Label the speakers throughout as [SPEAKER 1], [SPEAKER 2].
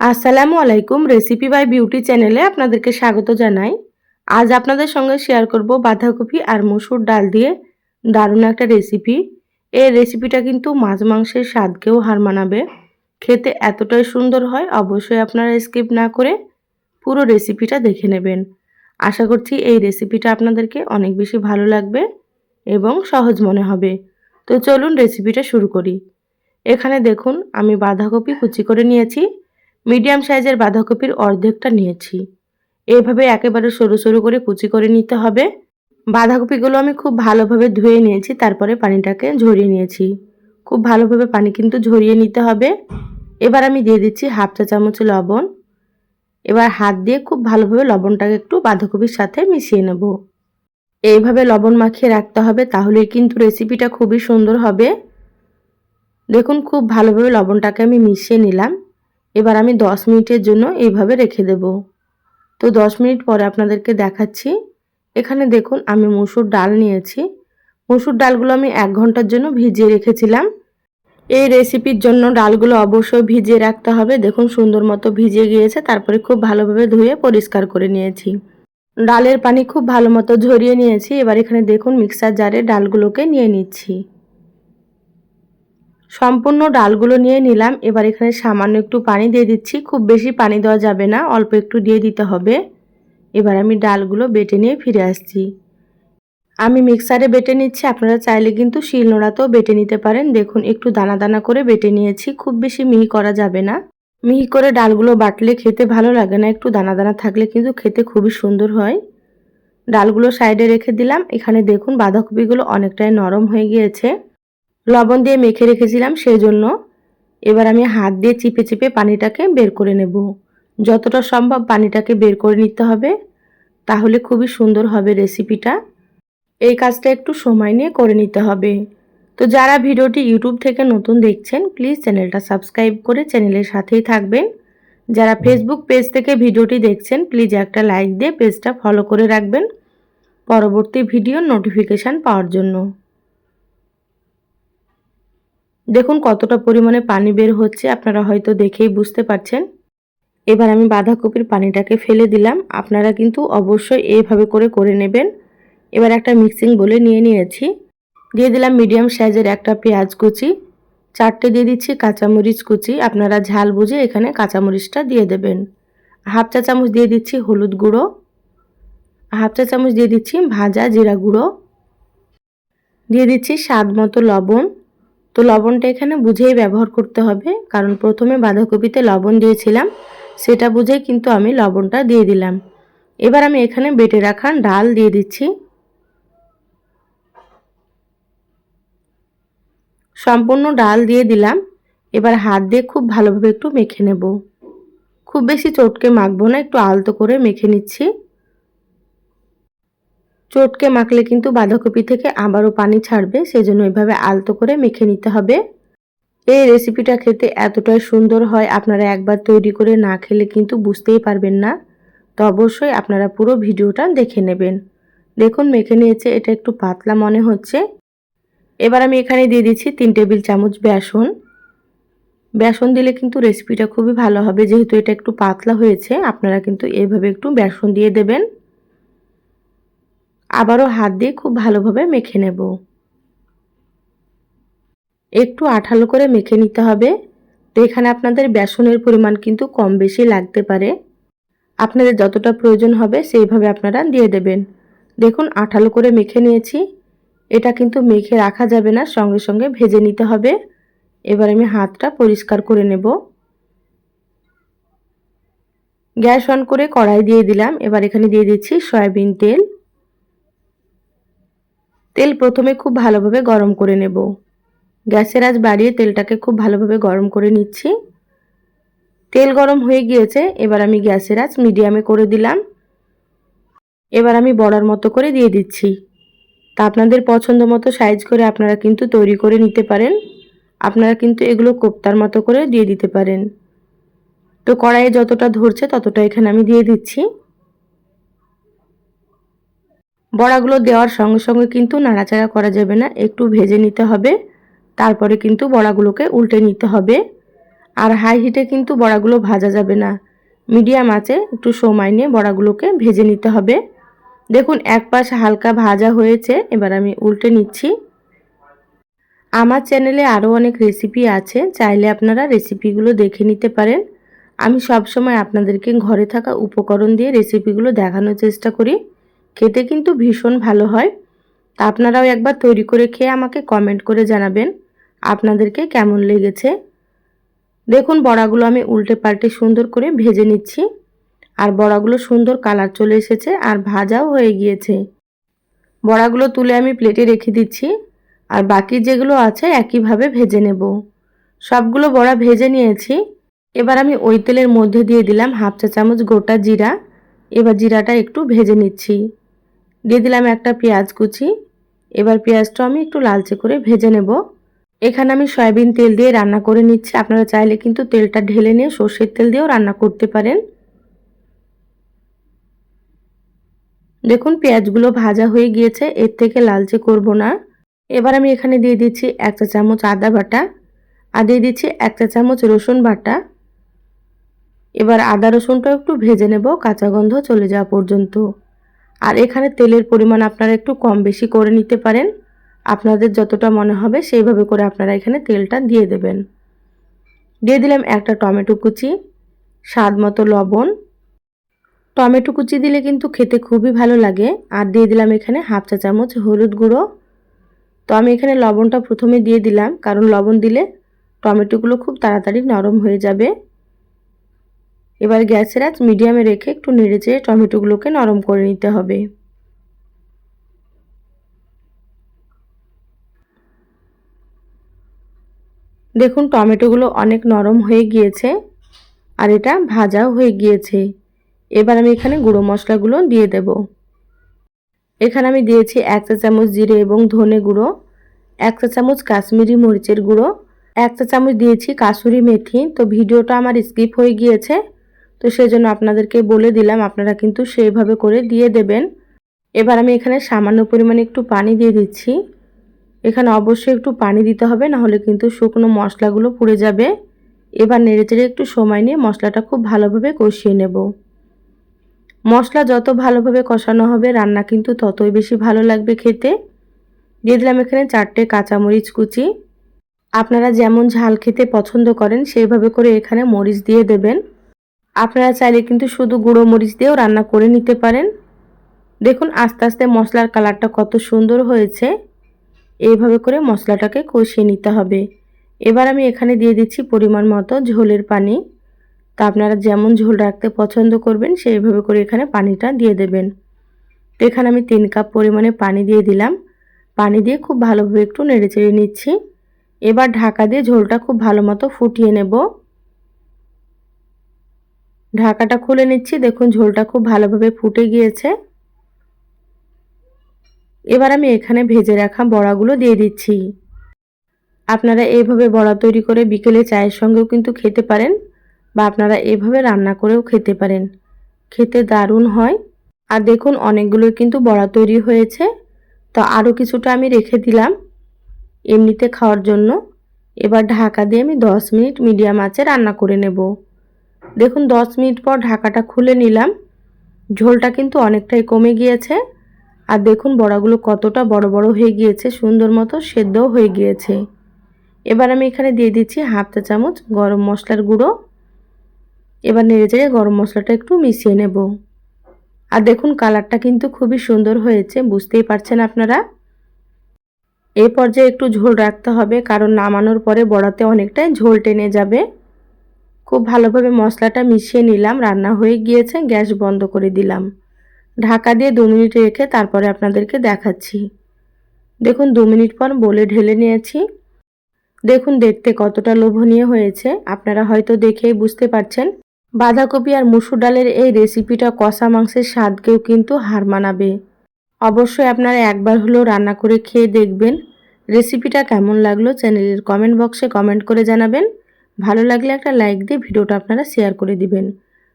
[SPEAKER 1] আসসালামু আলাইকুম recipe by beauty চ্যানেলে আপনাদেরকে স্বাগত জানাই। আজ আপনাদের সঙ্গে শেয়ার করব বাঁধাকপি আর মসুর ডাল দিয়ে দারুণ একটা রেসিপি এই রেসিপিটা কিন্তু মাছ মাংসের স্বাদকেও হার মানাবে। খেতে এতটাই সুন্দর হয়, অবশ্যই আপনারা স্কিপ না করে পুরো রেসিপিটা দেখে নেবেন। আশা করছি এই রেসিপিটা আপনাদেরকে অনেক বেশি ভালো লাগবে এবং সহজ মনে হবে। তো চলুন রেসিপিটা শুরু করি। এখানে দেখুন, আমি বাঁধাকপি কুচি করে নিয়েছি। মিডিয়াম সাইজের বাঁধাকপির অর্ধেকটা নিয়েছি। এইভাবে একেবারে সরু সরু করে কুচি করে নিতে হবে। বাঁধাকপিগুলো আমি খুব ভালোভাবে ধুয়ে নিয়েছি, তারপরে পানিটাকে ঝরিয়ে নিয়েছি। খুব ভালোভাবে পানি কিন্তু ঝরিয়ে নিতে হবে। এবার আমি দিয়ে দিচ্ছি হাফ চা চামচ লবণ। এবার হাত দিয়ে খুব ভালোভাবে লবণটাকে একটু বাঁধাকপির সাথে মিশিয়ে নেব। এইভাবে লবণ মাখিয়ে রাখতে হবে, তাহলেই কিন্তু রেসিপিটা খুবই সুন্দর হবে। দেখুন, খুব ভালোভাবে লবণটাকে আমি মিশিয়ে নিলাম। এবার আমি 10 মিনিটের জন্য এইভাবে রেখে দেব। তো 10 মিনিট পরে আপনাদেরকে দেখাচ্ছি। এখানে দেখুন, আমি মসুর ডাল নিয়েছি। মসুর ডালগুলো আমি এক ঘণ্টার জন্য ভিজিয়ে রেখেছিলাম। এই রেসিপির জন্য ডালগুলো অবশ্যই ভিজিয়ে রাখতে হবে। দেখুন, সুন্দর মতো ভিজে গিয়েছে। তারপরে খুব ভালোভাবে ধুয়ে পরিষ্কার করে নিয়েছি। ডালের পানি খুব ভালো মতো ঝরিয়ে নিয়েছি। এবার এখানে দেখুন মিক্সার জারে ডালগুলোকে নিয়ে নিচ্ছি। সম্পূর্ণ ডালগুলো নিয়ে নিলাম। এবার এখানে সামান্য একটু পানি দিয়ে দিচ্ছি। খুব বেশি পানি দেওয়া যাবে না, অল্প একটু দিয়ে দিতে হবে। এবার আমি ডালগুলো বেটে নিয়ে ফিরে আসছি। আমি মিক্সারে বেটে নিচ্ছি, আপনারা চাইলে কিন্তু শিলনোড়াতেও বেটে নিতে পারেন। দেখুন, একটু দানা দানা করে বেটে নিয়েছি, খুব বেশি মিহি করা যাবে না। মিহি করে ডালগুলো বাটলে খেতে ভালো লাগে না, একটু দানা দানা থাকলে কিন্তু খেতে খুবই সুন্দর হয়। ডালগুলো সাইডে রেখে দিলাম। এখানে দেখুন, বাঁধাকপিগুলো অনেকটাই নরম হয়ে গিয়েছে। লবণ দিয়ে মেখে রেখেছিলাম সেই জন্য এবার আমি হাত দিয়ে চিপে চিপে পানিটাকে বের করে নেব। যতটা সম্ভব পানিটাকে বের করে নিতে হবে, তাহলে খুবই সুন্দর হবে রেসিপিটা। এই কাজটা একটু সময় নিয়ে করে নিতে হবে। তো যারা ভিডিওটি ইউটিউব থেকে নতুন দেখছেন, প্লিজ চ্যানেলটা সাবস্ক্রাইব করে চ্যানেলের সাথেই থাকবেন। যারা ফেসবুক পেজ থেকে ভিডিওটি দেখছেন, প্লিজ একটা লাইক দিয়ে পেজটা ফলো করে রাখবেন। পরবর্তী ভিডিও নোটিফিকেশান পাওয়ার জন্য। দেখুন কতটা পরিমাণে পানি বের হচ্ছে, আপনারা হয়তো দেখেই বুঝতে পারছেন। এবার আমি বাঁধাকপির পানিটাকে ফেলে দিলাম, আপনারা কিন্তু অবশ্যই এইভাবে করে করে নেবেন। এবার একটা মিক্সিং বলে নিয়ে নিয়েছি। দিয়ে দিলাম মিডিয়াম সাইজের একটা পেঁয়াজ কুচি, চারটে দিয়ে দিচ্ছি কাঁচামরিচ কুচি, আপনারা ঝাল বুঝে এখানে কাঁচামরিচটা দিয়ে দেবেন। হাফ চা চামচ দিয়ে দিচ্ছি হলুদ গুঁড়ো, হাফ চা চামচ দিয়ে দিচ্ছি ভাজা জিরা গুঁড়ো, দিয়ে দিচ্ছি স্বাদ মতো লবণ। তো লবণটা এখানে বুঝেই ব্যবহার করতে হবে, কারণ প্রথমে বাঁধাকপিতে লবণ দিয়েছিলাম, সেটা বুঝেই কিন্তু আমি লবণটা দিয়ে দিলাম। এবার আমি এখানে বেটে রাখা ডাল দিয়ে দিচ্ছি। সম্পূর্ণ ডাল দিয়ে দিলাম, এবার হাত দিয়ে খুব ভালোভাবে একটু মেখে নেব। খুব বেশি চটকে মাখবো না, একটু আলতো করে মেখে নিচ্ছি। চটকে মাখলে কিন্তু বাঁধাকপি থেকে আবারও পানি ছাড়বে, সেজন্য এভাবে আলতো করে মেখে নিতে হবে। এই রেসিপিটা খেতে এতটাই সুন্দর হয়, আপনারা একবার তৈরি করে না খেলে কিন্তু বুঝতেই পারবেন না। তো অবশ্যই আপনারা পুরো ভিডিওটা দেখে নেবেন। দেখুন, মেখে নিয়েছে, এটা একটু পাতলা মনে হচ্ছে। এবার আমি এখানে দিয়ে দিচ্ছি তিন টেবিল চামচ বেসন। বেসন দিলে কিন্তু রেসিপিটা খুবই ভালো হবে, যেহেতু এটা একটু পাতলা হয়েছে, আপনারা কিন্তু এভাবে একটু বেসন দিয়ে দেবেন। আবারও হাত দিয়ে খুব ভালোভাবে মেখে নেব। একটু আঠালো করে মেখে নিতে হবে। তো এখানে আপনাদের বেসনের পরিমাণ কিন্তু কম বেশি লাগতে পারে। আপনাদের যতটা প্রয়োজন হবে সেইভাবে আপনারা দিয়ে দেবেন। দেখুন, আঠালো করে মেখে নিয়েছি। এটা কিন্তু মেখে রাখা যাবে না, সঙ্গে সঙ্গে ভেজে নিতে হবে। এবার আমি হাতটা পরিষ্কার করে নেব। গ্যাস অন করে কড়াই দিয়ে দিলাম। এবার এখানে দিয়ে দিচ্ছি সয়াবিন তেল। তেল প্রথমে খুব ভালোভাবে গরম করে নেব। গ্যাসের আজ বাড়িয়ে তেলটাকে খুব ভালোভাবে গরম করে নিচ্ছি। তেল গরম হয়ে গিয়েছে, এবার আমি গ্যাসের আজ মিডিয়ামে করে দিলাম। এবার আমি বড়ার মতো করে দিয়ে দিচ্ছি। তা আপনাদের পছন্দ মতো সাইজ করে আপনারা কিন্তু তৈরি করে নিতে পারেন। আপনারা কিন্তু এগুলো কোপ্তার মতো করে দিয়ে দিতে পারেন। তো কড়াইয়ে যতটা ধরছে ততটা এখানে আমি দিয়ে দিচ্ছি। বড়াগুলো দেওয়ার সঙ্গে সঙ্গে কিন্তু নাড়াচাড়া করা যাবে না। একটু ভেজে নিতে হবে। তারপরে কিন্তু বড়াগুলোকে উল্টে নিতে হবে। আর হাই হিটে কিন্তু বড়াগুলো ভাজা যাবে না। মিডিয়াম আছে, একটু সময় নিয়ে বড়াগুলোকে ভেজে নিতে হবে। দেখুন, এক পাশ হালকা ভাজা হয়েছে, এবার আমি উল্টে নিচ্ছি। আমার চ্যানেলে আরও অনেক রেসিপি আছে, চাইলে আপনারা রেসিপিগুলো দেখে নিতে পারেন। আমি সব সময় আপনাদেরকে ঘরে থাকা উপকরণ দিয়ে রেসিপিগুলো দেখানোর চেষ্টা করি। খেতে কিন্তু ভীষণ ভালো হয়। তা আপনারাও একবার তৈরি করে খেয়ে আমাকে কমেন্ট করে জানাবেন। আপনাদেরকে কেমন লেগেছে? দেখুন, বড়াগুলো আমি উল্টে পাল্টে সুন্দর করে ভেজে নিচ্ছি। আর বড়াগুলো সুন্দর কালার চলে এসেছে আর ভাজাও হয়ে গিয়েছে। বড়াগুলো তুলে আমি প্লেটে রেখে দিচ্ছি। আর বাকি যেগুলো আছে একইভাবে ভেজে নেব। সবগুলো বড়া ভেজে নিয়েছি। এবার আমি ওই তেলের মধ্যে দিয়ে দিলাম হাফ চা চামচ গোটা জিরা। এবার জিরাটা একটু ভেজে নিচ্ছি। দিয়ে দিলাম একটা পেঁয়াজ কুচি। এবার পেঁয়াজটা আমি একটু লালচে করে ভেজে নেব। এখানে আমি সয়াবিন তেল দিয়ে রান্না করে নিচ্ছি। আপনারা চাইলে কিন্তু তেলটা ঢেলে নিয়ে সর্ষের তেল দিয়েও রান্না করতে পারেন। দেখুন, পেঁয়াজগুলো ভাজা হয়ে গিয়েছে। এর থেকে লালচে করব না। এবার আমি এখানে দিয়ে দিচ্ছি এক চা চামচ আদা বাটা আর দিয়ে দিচ্ছি এক চা চামচ রসুন বাটা। এবার আদা রসুনটাও একটু ভেজে নেব। কাঁচা গন্ধ চলে যাওয়া পর্যন্ত। আর এখানে তেলের পরিমাণ আপনারা একটু কম বেশি করে নিতে পারেন। আপনাদের যতটা মনে হবে সেইভাবে করে আপনারা এখানে তেলটা দিয়ে দেবেন। দিয়ে দিলাম একটা টমেটো কুচি, স্বাদ মতো লবণ। টমেটো কুচি দিলে কিন্তু খেতে খুবই ভালো লাগে। আর দিয়ে দিলাম এখানে হাফ চা চামচ হলুদ গুঁড়ো। তো আমি এখানে লবণটা প্রথমে দিয়ে দিলাম, কারণ লবণ দিলে টমেটোগুলো খুব তাড়াতাড়ি নরম হয়ে যাবে। এবার গ্যাসের আঁচ মিডিয়ামে রেখে একটু নেড়ে চেড়ে টমেটোগুলোকে নরম করে নিতে হবে। দেখুন, টমেটোগুলো অনেক নরম হয়ে গিয়েছে আর এটা ভাজাও হয়ে গিয়েছে। এবার আমি এখানে গুঁড়ো মশলাগুলো দিয়ে দেব। এখানে আমি দিয়েছি এক চা চামচ জিরে এবং ধনে গুঁড়ো, এক চা চামচ কাশ্মীরি মরিচের গুঁড়ো, এক চা চামচ দিয়েছি কাসুরি মেথি। তো ভিডিওটা আমার স্কিপ হয়ে গিয়েছে। তো সেই জন্য আপনাদেরকে বলে দিলাম, আপনারা কিন্তু সেইভাবে করে দিয়ে দেবেন। এবার আমি এখানে সামান্য পরিমাণে একটু পানি দিয়ে দিচ্ছি। এখানে অবশ্যই একটু পানি দিতে হবে না হলে কিন্তু শুকনো মশলাগুলো পুড়ে যাবে। এবার নেড়েচেড়ে একটু সময় নিয়ে মশলাটা খুব ভালোভাবে কষিয়ে নেব। মশলা যত ভালোভাবে কষানো হবে, রান্না কিন্তু ততই বেশি ভালো লাগবে খেতে। দিয়ে দিলাম এখানে চারটে কাঁচামরিচ কুচি। আপনারা যেমন ঝাল খেতে পছন্দ করেন, সেইভাবে করে এখানে মরিচ দিয়ে দেবেন। আপনারা চাইলে কিন্তু শুধু গুঁড়ো মরিচ দিয়েও রান্না করে নিতে পারেন। দেখুন, আস্তে আস্তে মশলার কালারটা কত সুন্দর হয়েছে। এইভাবে করে মশলাটাকে কষিয়ে নিতে হবে। এবার আমি এখানে দিয়ে দিচ্ছি পরিমাণ মতো ঝোলের পানি। তা আপনারা যেমন ঝোল রাখতে পছন্দ করবেন, সেইভাবে করে এখানে পানিটা দিয়ে দেবেন। তো এখানে আমি তিন কাপ পরিমাণে পানি দিয়ে দিলাম। পানি দিয়ে খুব ভালোভাবে একটু নেড়ে চেড়ে নিচ্ছি। এবার ঢাকা দিয়ে ঝোলটা খুব ভালো মতো ফুটিয়ে নেব। ঢাকাটা খুলে নিচ্ছি। দেখুন, ঝোলটা খুব ভালোভাবে ফুটে গিয়েছে। এবার আমি এখানে ভেজে রাখা বড়াগুলো দিয়ে দিচ্ছি। আপনারা এইভাবে বড়া তৈরি করে বিকেলে চায়ের সঙ্গেও কিন্তু খেতে পারেন বা আপনারা এভাবে রান্না করেও খেতে পারেন। খেতে দারুণ হয়। আর দেখুন, অনেকগুলো কিন্তু বড়া তৈরি হয়েছে। তো আরও কিছুটা আমি রেখে দিলাম এমনিতে খাওয়ার জন্য। এবার ঢাকা দিয়ে আমি দশ মিনিট মিডিয়াম আঁচে রান্না করে নেব। দেখুন, দশ মিনিট পর ঢাকাটা খুলে নিলাম। ঝোলটা কিন্তু অনেকটাই কমে গিয়েছে। আর দেখুন, বড়াগুলো কতটা বড় বড় হয়ে গিয়েছে, সুন্দর মতো সেদ্ধও হয়ে গিয়েছে। এবার আমি এখানে দিয়ে দিচ্ছি হাফ চা চামচ গরম মশলার গুঁড়ো। এবার নেড়ে চেড়ে গরম মশলাটা একটু মিশিয়ে নেব। আর দেখুন, কালারটা কিন্তু খুবই সুন্দর হয়েছে, বুঝতেই পারছেন আপনারা? এই পর্যায়ে একটু ঝোল রাখতে হবে, কারণ নামানোর পরে বড়াতে অনেকটাই ঝোল টেনে যাবে। খুব ভালোভাবে মশলাটা মিশিয়ে নিলাম, রান্না হয়ে গিয়েছে, গ্যাস বন্ধ করে দিলাম। ঢাকা দিয়ে দু মিনিট রেখে তারপরে আপনাদেরকে দেখাচ্ছি। দেখুন, দু মিনিট পর বলে ঢেলে নিয়েছি। দেখুন, দেখতে কতটা লোভনীয় হয়েছে। আপনারা হয়তো দেখেই বুঝতে পারছেন, বাঁধাকপি আর মুসুর ডালের এই রেসিপিটা কষা মাংসের স্বাদকেও কিন্তু হার মানাবে। অবশ্যই আপনারা একবার হলেও রান্না করে খেয়ে দেখবেন। রেসিপিটা কেমন লাগল চ্যানেলের কমেন্ট বক্সে কমেন্ট করে জানাবেন। ভালো লাগলে একটা লাইক দিয়ে ভিডিওটা আপনারা শেয়ার করে দিবেন।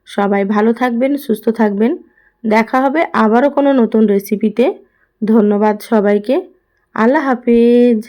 [SPEAKER 1] সবাই ভালো থাকবেন, সুস্থ থাকবেন। দেখা হবে আবারও কোনো নতুন রেসিপিতে ধন্যবাদ সবাইকে। আল্লাহ হাফিজ।